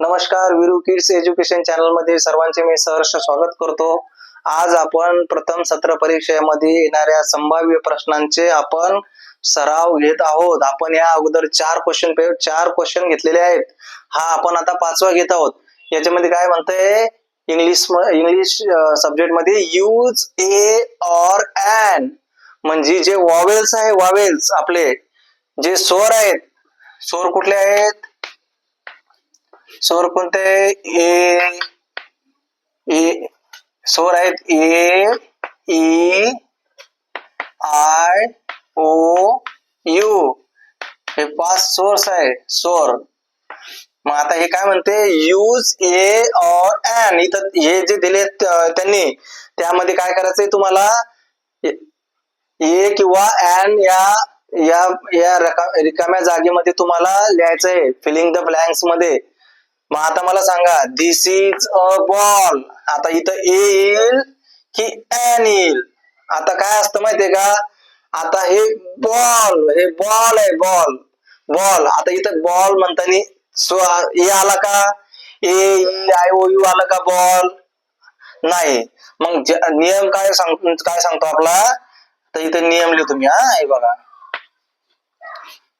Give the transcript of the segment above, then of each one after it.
नमस्कार Veeru kids education चॅनलमध्ये सर्वांचे मी सहर्ष स्वागत करतो. आज आपण प्रथम सत्र परीक्षेमध्ये येणाऱ्या संभाव्य प्रश्नांचे आपण सराव घेत आहोत. आपण या अगोदर चार क्वेश्चन चार क्वेश्चन घेतलेले आहेत. हा आपण आता पाचवा घेत आहोत. याच्यामध्ये काय म्हणतंय? इंग्लिश इंग्लिश सब्जेक्टमध्ये यूज ए और एन म्हणजे जे वॉवेल्स आहे वॉवेल्स आपले. जे स्वर आहेत स्वर कुठले आहेत? सौर कोणते? ए ए स्वर आहेत. A E I O U. हे पाच सोर्स आहे. स्वर मग आता हे काय म्हणते? यूज ए और एन इथं हे जे दिले त्यांनी त्यामध्ये काय करायचंय तुम्हाला? ए किंवा एन या या या रिकाम्या जागेमध्ये तुम्हाला लिहायचंय. फिलिंग द ब्लँक्समध्ये. मग आता मला सांगा दिस इज अ बॉल आता इथं ए येईल की एन येईल? आता काय असतं माहितीये का? आता हे बॉल हे बॉल आहे बॉल बॉल आता इथं बॉल म्हणताना सो ए आला का? ए आय ओ यू आला का बॉल नाही. मग नियम काय सांग काय सांगतो आपला? तर इथं नियम लिहितो मी हा हे बघा.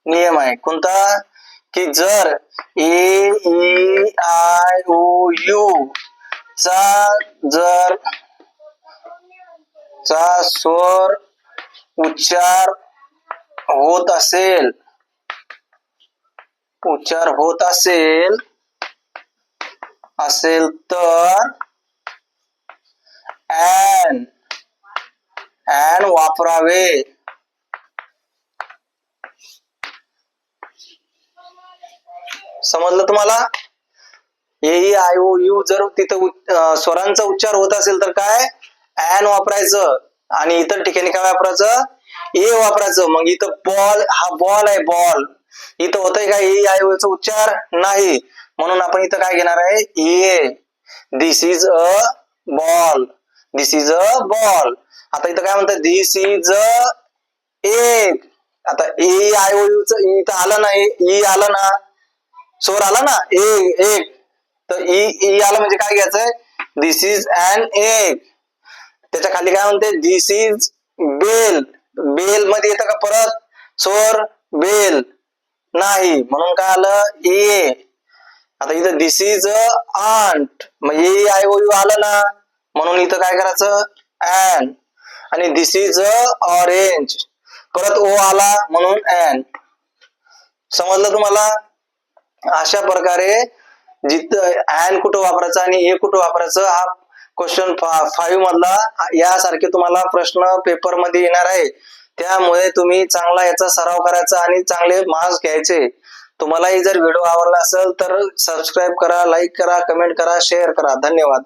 नियम आहे. कोणता? की जर A E I O U चा जर चा स्वर उच्चार होत असेल उच्चार होत असेल असेल तर एन एन वापरावे. समजलं तुम्हाला? ए आय ओ यू जर तिथं स्वरांचा उच्चार होत असेल तर काय? एन वापरायचं आणि इतर ठिकाणी काय वापरायचं? ए वापरायचं. मग इथं बॉल हा बॉल आहे बॉल. इथं होतंय का ए आय चा उच्चार नाही. म्हणून आपण इथं काय घेणार आहे? A. This is a ball this is a ball आता इथं काय म्हणतात? दिस इज अ एक आता ए आय ओ यू च इथं आलं ना ई आलं ना. स्वर आला ना? ए एक तर ई ई आला म्हणजे काय घ्यायचंय? दिस इज अन एग त्याच्याखाली काय म्हणते? दिस इज बेल बेल मध्ये येतं का परत? स्वर बेल नाही. म्हणून काय आलं? ए आता इथं दिस इज अ आंट मग ए आय ओ यू आलं ना? म्हणून इथं काय करायचं? अँड आणि दिस इज अ ऑरेंज परत ओ आला म्हणून अँड समजलं तुम्हाला? अशा प्रकारे जिथं अँड कुठं वापरायचं आणि हे कुठं वापरायचं हा क्वेश्चन फाईव्ह मधला यासारखे तुम्हाला प्रश्न पेपरमध्ये येणार आहे. त्यामुळे तुम्ही चांगला याचा सराव करायचा आणि चांगले मार्क्स घ्यायचे. तुम्हालाही जर व्हिडिओ आवडला असेल तर सबस्क्राईब करा लाईक करा कमेंट करा शेअर करा. धन्यवाद.